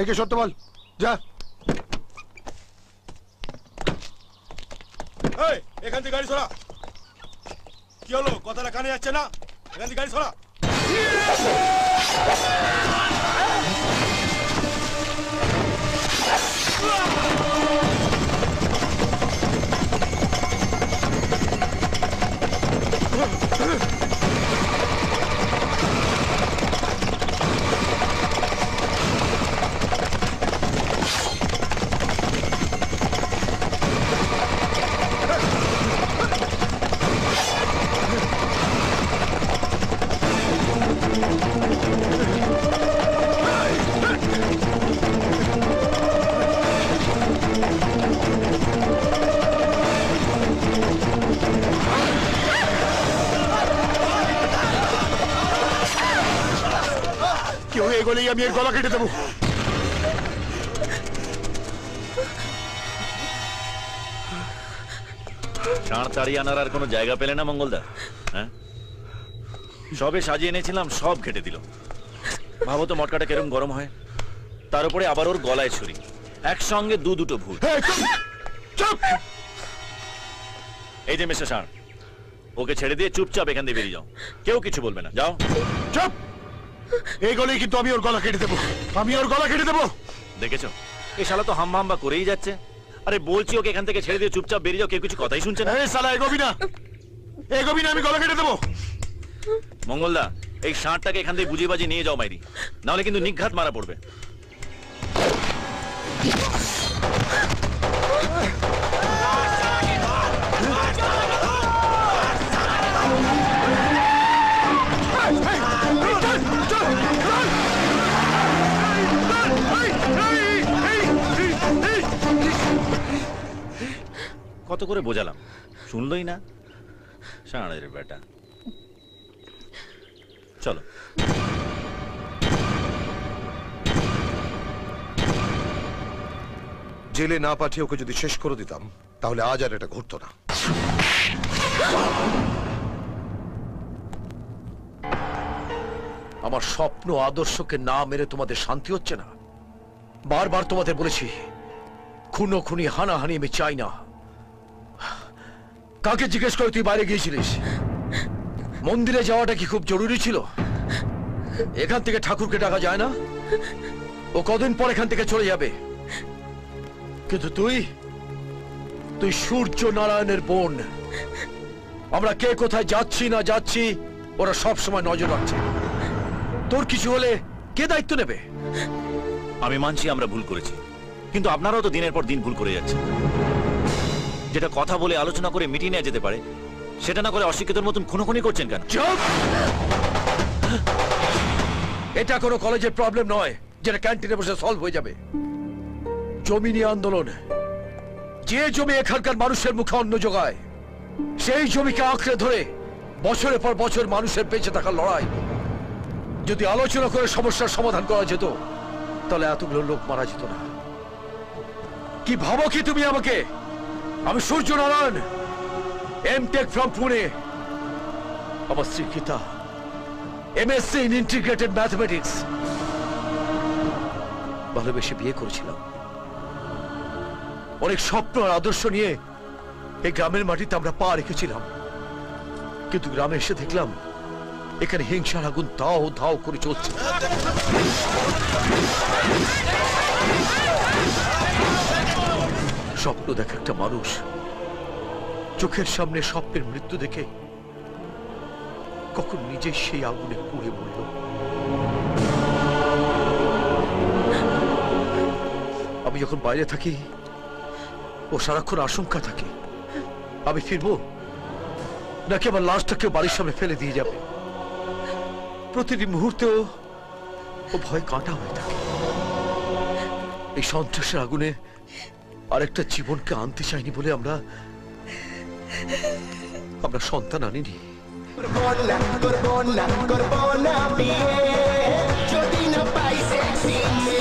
একে সত্য বল যা। এখান থেকে গাড়ি সরা। কি হলো? কথাটা কানে যাচ্ছে না? এখান থেকে গাড়ি সরা। কেউ এগোলেই আমি এর গলা কেটে দেবো। ষাঁড় তাড়িয়ে আনার আর কোনো জায়গা পেলে না মঙ্গলদা হ্যাঁ? সবে সাজিয়ে এনেছিলাম সব ঘেটে দিল। ভাবো তো মটকাটা কেরম গরম হয়। তার উপরে আবার ওর গলায় ছুরি। একসঙ্গে দু দুটো ভুল এই, এই যে মিস্টার ষাঁড় ওকে ছেড়ে দিয়ে চুপচাপ এখান দিয়ে বেরিয়ে যাও। কেউ কিছু বলবে না। যাও। চুপ! এগোলেই কিন্তু আমি ওর গলা কেটে দেবো। আমি ওর গলা কেটে দেবো! দেখেছ? এই শালা তো হাম্বা হাম্বা করেই যাচ্ছে। আরে বলছি ওকে এখান থেকে ছেড়ে দিয়ে চুপচাপ বেরিয়ে যাও কেউ কিছু কথাই শুনছে না। এই সালা এগোবি না। এগোবি না আমি গলা কেটে দেবো। মঙ্গলদা, এই ষাঁড়টাকে এখান থেকে বুঝিয়ে বাজিয়ে নিয়ে যাও মাইরি। নাহলে কিন্তু নিঘাত মারা পড়বে। কত করে বোঝালাম? শুনলই না? ষাঁড়ের বেটা। চলো। জেলে না পাঠিয়ে ওকে যদি শেষ করে দিতাম তাহলে আজ আর এটা ঘটতো না। আমার স্বপ্ন আদর্শকে না মেরে তোমাদের শান্তি হচ্ছে না। বারবার তোমাদের বলেছি খুনো খুনি হানাহানি আমি চাই না। কাকে জিজ্ঞেস করে তুই বাইরে গিয়েছিলিস? মন্দিরে যাওয়াটা কি খুব জরুরি ছিল? এখান থেকে ঠাকুরকে ডাকা যায় না? ও কদিন পর এখান থেকে চলে যাবে। কিন্তু তুই তুই সূর্য নারায়ণের বোন। আমরা কে কোথায় যাচ্ছি না যাচ্ছি, ওরা সব সময় নজর রাখছে। তোর কিছু হলে কে দায়িত্ব নেবে? আমি মানছি আমরা ভুল করেছি। কিন্তু আপনারাও তো দিনের পর দিন ভুল করে যাচ্ছে যেটা কথা বলে আলোচনা করে মিটিয়ে নেওয়া যেতে পারে সেটা না করে অশিক্ষিতর মতন খুনোখুনি করছেন কেন? এটা কোনো কলেজের প্রবলেম নয়, যেটা ক্যান্টিনে বসে সলভ হয়ে যাবে। জমি নিয়ে আন্দোলন। যে জমি এখানকার মানুষের মুখে অন্ন যোগায়, সেই জমিকে আঁকড়ে ধরে বছরের পর বছর মানুষের বেঁচে থাকার লড়াই। যদি আলোচনা করে সমস্যার সমাধান করা যেত, তাহলে এতগুলো লোক মারা যেত না। কি ভাবো কি তুমি আমাকে? আমি Surya Narayan M tech from Pune আমার Gita MSc in integrated mathematics ভালোবেসে বিয়ে করেছিলাম। অনেক স্বপ্ন আর আদর্শ নিয়ে এই গ্রামের মাটিতে আমরা পা রেখেছিলাম। কিন্তু গ্রামে এসে দেখলাম, এখানে হিংসার আগুন দাও ধাও করে চলছে। স্বপ্ন দেখা একটা মানুষ চোখের সামনে স্বপ্নের মৃত্যু দেখে কখন নিজে সেই আগুনে পুড়ে মরল আমি যখন বাইরে থাকি, ও সারাক্ষণ আশঙ্কা থাকে, আমি ফিরবো? নাকি আমার লাশটা কেউ বাড়ির সামনে ফেলে দিয়ে যাবে? প্রতিটি মুহূর্তেও ও ভয় কাঁটা হয়ে থাকে। এই সন্ত্রাসের আগুনে আরেকটা জীবনকে আনতে চাইনি বলে আমরা আমরা সন্তান আনিনি। করব না না করব না না পাই সেক্সি বিয়ে।